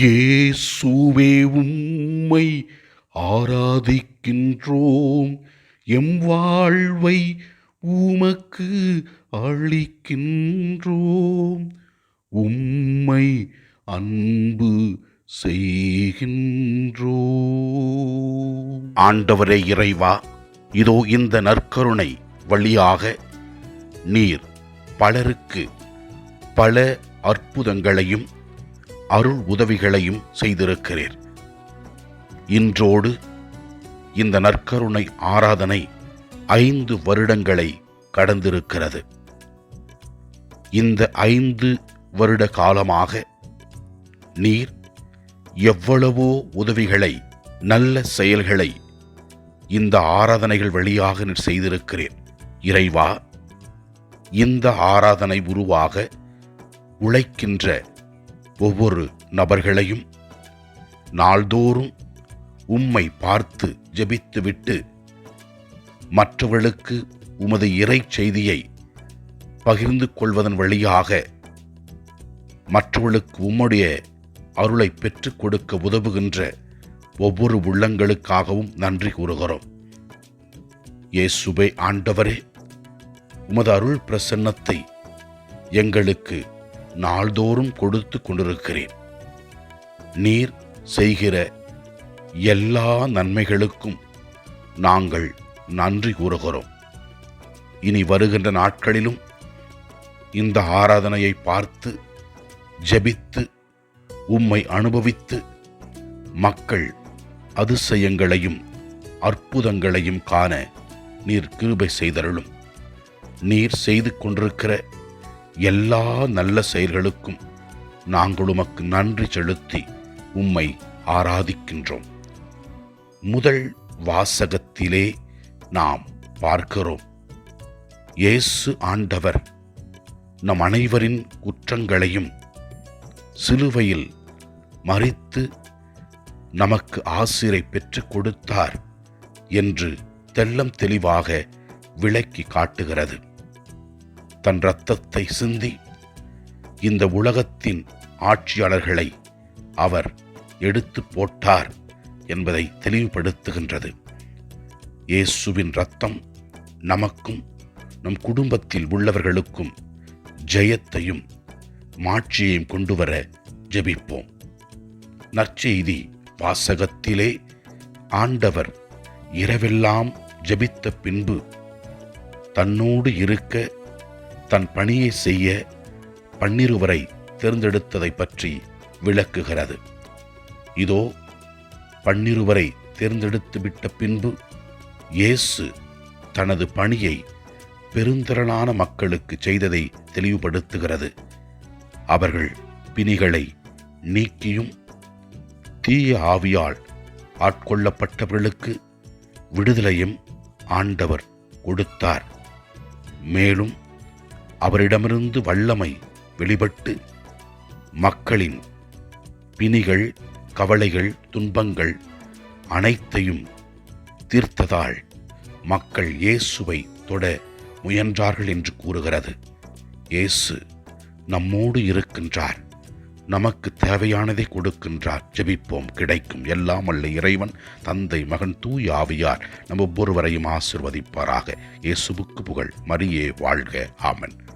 இயேசுவே உம்மை ஆராதிக்கின்றோம். எம் வாழ்வை உமக்கு அளிக்கின்றோம். உம்மை அன்பு செய்கின்றோம். ஆண்டவரே இறைவா இதோ இந்த நற்கருணை வழியாக நீர் பலருக்கு பல அற்புதங்களையும் அருள் உதவிகளையும் செய்திருக்கிறீர். இன்றோடு இந்த நற்கருணை ஆராதனை ஐந்து வருடங்களை கடந்திருக்கிறது. இந்த ஐந்து வருட காலமாக நீர் எவ்வளவோ உதவிகளை நல்ல செயல்களை இந்த ஆராதனைகள் வழியாக நீர் செய்திருக்கிறேன் இறைவா இந்த ஆராதனை உருவாக உழைக்கின்ற ஒவ்வொரு நபர்களையும் நாள்தோறும் உம்மை பார்த்து ஜெபித்துவிட்டு மற்றவர்களுக்கு உமது இறை செய்தியை பகிர்ந்து கொள்வதன் வழியாக மற்றவர்களுக்கு உம்முடைய அருளை பெற்றுக் கொடுக்க உதவுகின்ற ஒவ்வொரு உள்ளங்களுக்காகவும் நன்றி கூறுகிறோம். இயேசுபே ஆண்டவரே உமது அருள் பிரசன்னத்தை எங்களுக்கு நாள்தோறும் கொடுத்து கொண்டிருக்கிறேன். நீர் செய்கிற எல்லா நன்மைகளுக்கும் நாங்கள் நன்றி கூறுகிறோம். இனி வருகின்ற நாட்களிலும் இந்த ஆராதனையை பார்த்து ஜெபித்து உம்மை அனுபவித்து மக்கள் அதிசயங்களையும் அற்புதங்களையும் காண நீர் கிருபை செய்தருளும். நீர் செய்து கொண்டிருக்கிற எல்லா நல்ல செயல்களுக்கும் நாங்கள் உமக்கு நன்றி செலுத்தி உம்மை ஆராதிக்கின்றோம். முதல் வாசகத்திலே நாம் பார்க்கிறோம். இயேசு ஆண்டவர் நம் அனைவரின் குற்றங்களையும் சிலுவையில் மறித்து நமக்கு ஆசிரை பெற்றுக் கொடுத்தார் என்று தெல்லம் தெளிவாக விளக்கி காட்டுகிறது. தன் இரத்தத்தை சிந்தி இந்த உலகத்தின் ஆட்சியாளர்களை அவர் எடுத்து போட்டார் என்பதை தெளிவுபடுத்துகின்றது. இயேசுவின் ரத்தம் நமக்கும் நம் குடும்பத்தில் உள்ளவர்களுக்கும் ஜெயத்தையும் மாட்சியையும் கொண்டு வர ஜெபிப்போம். நற்செய்தி வாசகத்திலே ஆண்டவர் இரவெல்லாம் ஜெபித்த பின்பு தன்னோடு இருக்க தன் பணியை செய்ய பன்னிருவரை தேர்ந்தெடுத்ததை பற்றி விளக்குகிறது. இதோ பன்னிருவரை தேர்ந்தெடுத்து விட்ட பின்பு இயேசு தனது பணியை பெருந்திரளான மக்களுக்கு செய்ததை தெளிவுபடுத்துகிறது. அவர்கள் பிணிகளை நீக்கியும் தீய ஆவியால் ஆட்கொள்ளப்பட்டவர்களுக்கு விடுதலையும் ஆண்டவர் கொடுத்தார். மேலும் அவரிடமிருந்து வல்லமை வெளிப்பட்டு மக்களின் பிணிகள் கவலைகள் துன்பங்கள் அனைத்தையும் தீர்த்ததால் மக்கள் இயேசுவை தொட முயன்றார்கள் என்று கூறுகிறது. இயேசு நம்மோடு இருக்கின்றார். நமக்கு தேவையானதை கொடுக்கின்றார். ஜெபிப்போம். கிடைக்கும். எல்லாம் அல்ல. இறைவன் தந்தை மகன் தூய் ஆவியார் நம் ஒவ்வொருவரையும் ஆசிர்வதிப்பாராக. இயேசுவுக்கு புகழ். மரியே வாழ்க. ஆமன்.